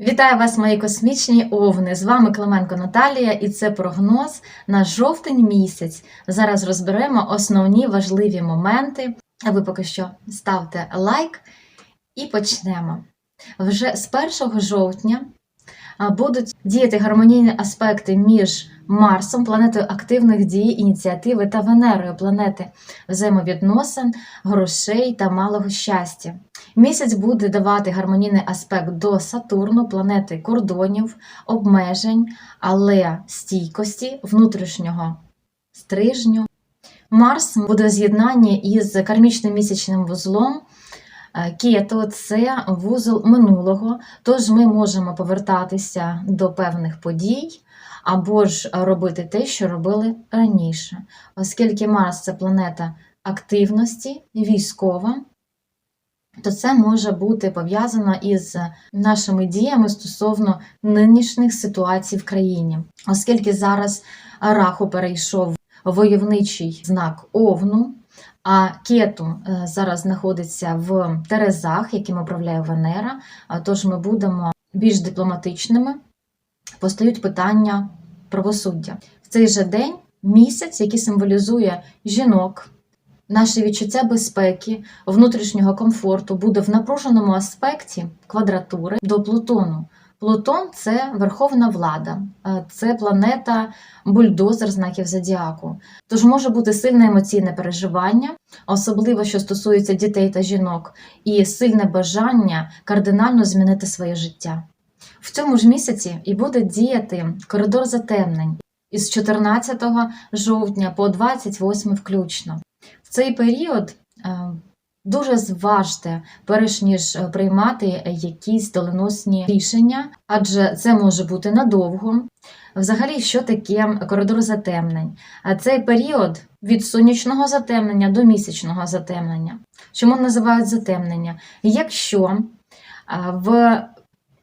Вітаю вас, мої космічні овни! З вами Клименко Наталія, і це прогноз на жовтень місяць. Зараз розберемо основні важливі моменти. А ви поки що ставте лайк і почнемо. Вже з 1 жовтня будуть діяти гармонійні аспекти між Марсом, планетою активних дій, ініціативи та Венерою, планети взаємовідносин, грошей та малого щастя. Місяць буде давати гармонійний аспект до Сатурну, планети кордонів, обмежень, але стійкості, внутрішнього стрижню. Марс буде в з'єднанні із кармічним місячним вузлом. Е, Кету це вузол минулого, тож ми можемо повертатися до певних подій або ж робити те, що робили раніше, оскільки Марс це планета активності, військова, то це може бути пов'язано із нашими діями стосовно нинішніх ситуацій в країні, оскільки зараз Раху перейшов войовничий знак Овну. А кету е, зараз знаходиться в Терезах, яким управляє Венера. Тож ми будемо більш дипломатичними. Постають питання правосуддя. В цей же день місяць, який символізує жінок, наше відчуття безпеки, внутрішнього комфорту, буде в напруженому аспекті квадратури до Плутону. Плутон це верховна влада, е, це планета бульдозер знаків зодіаку. Тож може бути сильне емоційне переживання, особливо що стосується дітей та жінок, і сильне бажання кардинально змінити своє життя. В цьому ж місяці і буде діяти коридор затемнень із 14 жовтня по 28 включно. В цей період е, дуже зважте, перш ніж е, приймати якісь доленосні рішення, адже це може бути надовго. Взагалі, що таке коридор затемнень? А Цей період від сонячного затемнення до місячного затемнення. Чому називають затемнення? Якщо е, в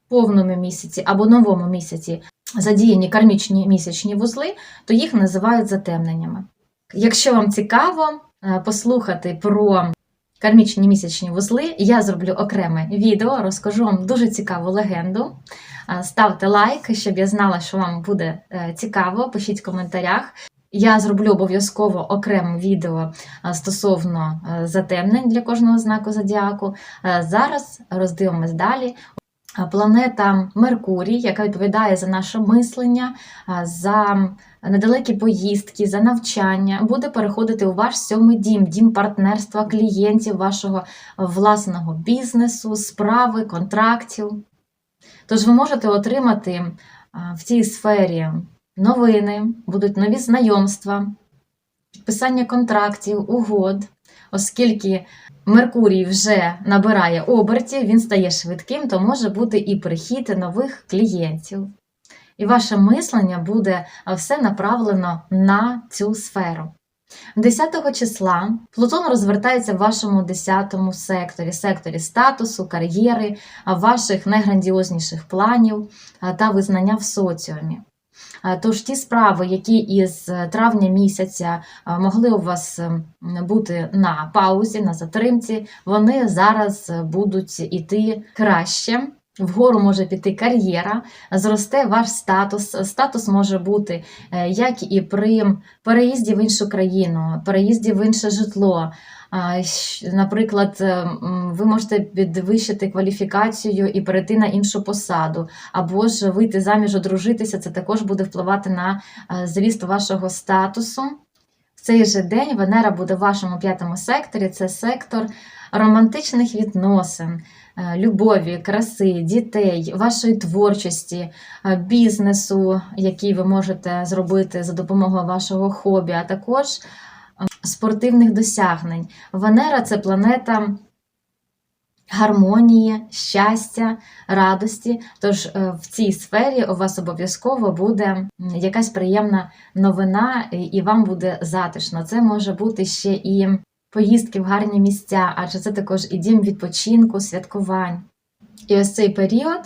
повному місяці або новому місяці задіяні кармічні місячні вузли, то їх називають затемненнями. Якщо вам цікаво е, послухати про кармічні місячні вузли, я зроблю окреме відео, розкажу вам дуже цікаву легенду. Е, Ставте лайк, щоб я знала, що вам буде е, цікаво. Пишіть в коментарях. Я зроблю обов'язково окреме відео стосовно затемнень для кожного знаку зодіаку. Зараз роздивимось далі. Планета Меркурій, яка відповідає за наше мислення, за недалекі поїздки, за навчання, буде переходити у ваш сьомий дім, дім партнерства, клієнтів, вашого власного бізнесу, справи, контрактів. Тож ви можете отримати в цій сфері новини, будуть нові знайомства, підписання контрактів, угод, оскільки Меркурій вже набирає обертів, він стає швидким, то може бути і прихід нових клієнтів. І ваше мислення буде все направлено на цю сферу. 10 числа Плутон розвертається в вашому 10 секторі, секторі статусу, кар'єри, ваших найграндіозніших планів та визнання в соціумі. Е, Тож ті справи, які із травня місяця е, могли у вас е, бути на паузі, на затримці, вони зараз будуть іти краще. Вгору може піти кар'єра, зросте ваш статус. Статус може бути як і при переїзді в іншу країну, переїзді в інше житло. Наприклад, е, ви можете підвищити кваліфікацію і перейти на іншу посаду, або ж вийти заміж, одружитися. Це також буде впливати на е, зріст вашого статусу. В цей же день Венера буде в вашому п'ятому секторі. Це сектор романтичних відносин, е, любові, краси, дітей, вашої творчості, бізнесу, який ви можете зробити за допомогою вашого хобі, а також спортивних досягнень. Венера це планета гармонії, щастя, радості. Тож е, в цій сфері у вас обов'язково буде якась приємна новина, і- вам буде затишно. Це може бути ще і поїздки в гарні місця, адже це також і дім відпочинку, святкувань. І ось цей період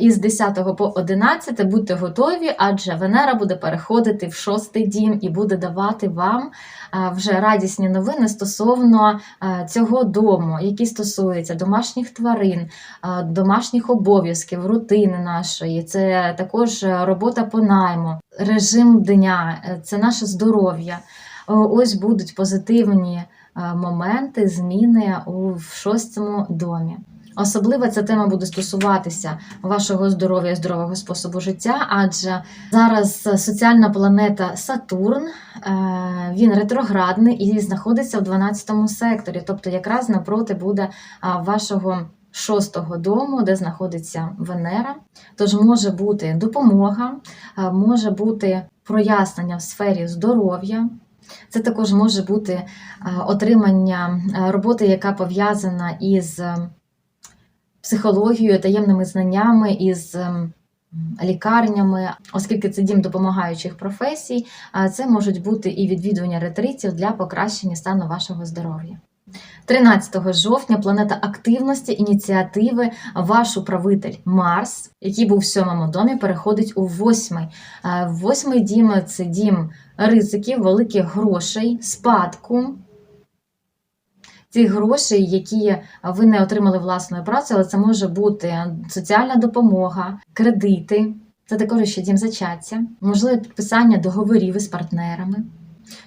Із 10 по 11 будьте готові, адже Венера буде переходити в шостий дім і буде давати вам е, вже радісні новини стосовно е, цього дому, які стосуються домашніх тварин, е, домашніх обов'язків, рутини нашої. Це також е, робота по найму, режим дня, е, це наше здоров'я. Ось будуть позитивні е, моменти, зміни у шостому домі. Особливо ця тема буде стосуватися вашого здоров'я здорового способу життя, адже зараз соціальна планета Сатурн, е, він ретроградний і знаходиться в 12 секторі, тобто якраз напроти буде вашого шостого дому, де знаходиться Венера. Тож може бути допомога, е, може бути прояснення в сфері здоров'я. Це також може бути е, отримання е, роботи, яка пов'язана із е, психологією, таємними знаннями, із ем, лікарнями, оскільки це дім допомагаючих професій, а це можуть бути і відвідування ретритів для покращення стану вашого здоров'я. 13 жовтня планета активності, ініціативи, ваш управитель Марс, який був в сьомому домі, переходить у восьмий. Е, Восьмий дім це дім ризиків, великих грошей, спадку. Цих грошей, які ви не отримали власною працею, але це може бути соціальна допомога, кредити. Це також ще дім зачаття, можливе підписання договорів із партнерами.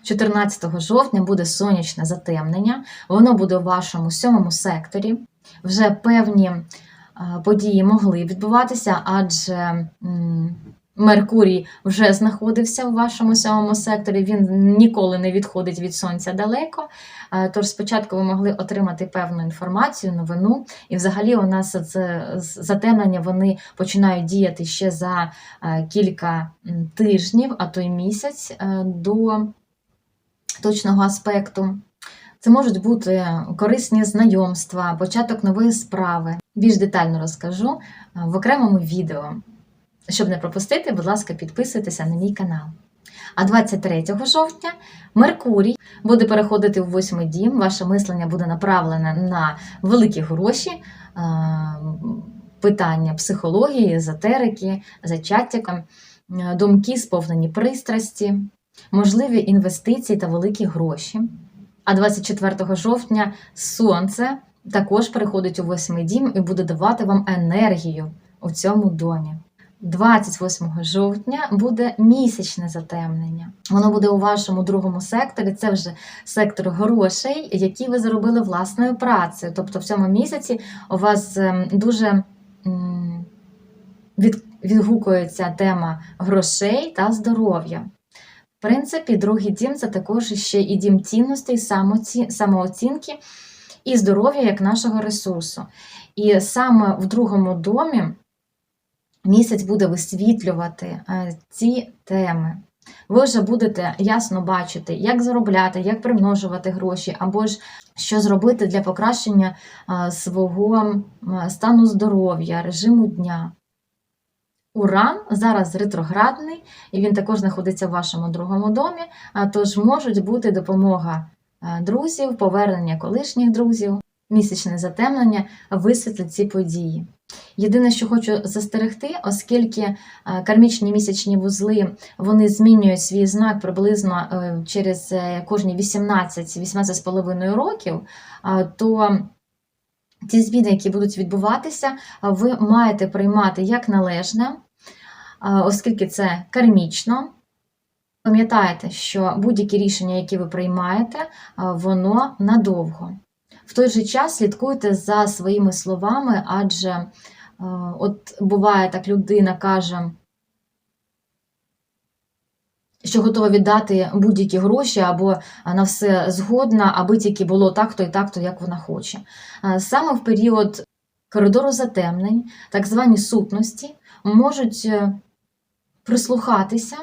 14 жовтня буде сонячне затемнення, воно буде у вашому сьомому секторі. Вже певні е, події могли відбуватися, адже Меркурій вже знаходився в вашому сьомому секторі, він ніколи не відходить від сонця далеко. Тож спочатку ви могли отримати певну інформацію, новину, і взагалі у нас затемнення вони починають діяти ще за е, кілька тижнів, а то й місяць е, до точного аспекту. Це можуть бути корисні знайомства, початок нової справи. Більш детально розкажу е, в окремому відео. Щоб не пропустити, будь ласка, підписуйтеся на мій канал. А 23 жовтня Меркурій буде переходити в восьмий дім. Ваше мислення буде направлене на великі гроші, е, питання психології, езотерики, зачаття, е, думки, сповнені пристрасті, можливі інвестиції та великі гроші. А 24 жовтня Сонце також переходить у восьмий дім і буде давати вам енергію у цьому домі. 28 жовтня буде місячне затемнення. Воно буде у вашому другому секторі. Це вже сектор грошей, які ви заробили власною працею. Тобто в цьому місяці у вас ем, дуже відгукується тема грошей та здоров'я. В принципі, другий дім це також ще і дім цінностей, самооцінки і здоров'я як нашого ресурсу. І саме в другому домі місяць буде висвітлювати е, ці теми. Ви вже будете ясно бачити, як заробляти, як примножувати гроші, або ж що зробити для покращення е, свого стану здоров'я, режиму дня. Уран зараз ретроградний, і він також знаходиться в вашому другому домі, тож можуть бути допомога е, друзів, повернення колишніх друзів, місячне затемнення висвітлить ці події. Єдине, що хочу застерегти, оскільки е, кармічні місячні вузли вони змінюють свій знак приблизно е, через е, кожні 18-18,5 років, то ті зміни, які будуть відбуватися, ви маєте приймати як належне, оскільки це кармічно. Пам'ятайте, що будь-які рішення, які ви приймаєте, воно надовго. В той же час слідкуйте за своїми словами, адже е, от буває так, людина каже, що готова віддати будь-які гроші або на все згодна, аби тільки було так-то і так-то, як вона хоче. Е, Саме в період коридору затемнень, так звані сутності, можуть е, прислухатися,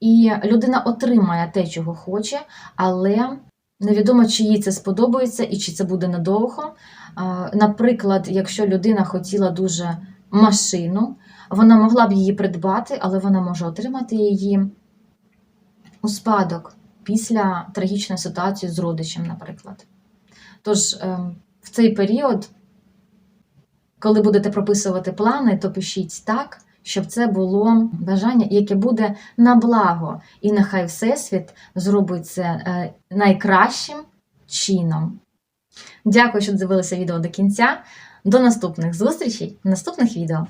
і людина отримає те, чого хоче, але невідомо, чи їй це сподобається і чи це буде надовго. Наприклад, якщо людина хотіла дуже машину, вона могла б її придбати, але вона може отримати її у спадок після трагічної ситуації з родичем, наприклад. Тож ем, в цей період коли будете прописувати плани, то пишіть так, щоб це було бажання, яке буде на благо. І нехай Всесвіт зробить це е, найкращим чином. Дякую, що дивилися відео до кінця. До наступних зустрічей в наступних відео.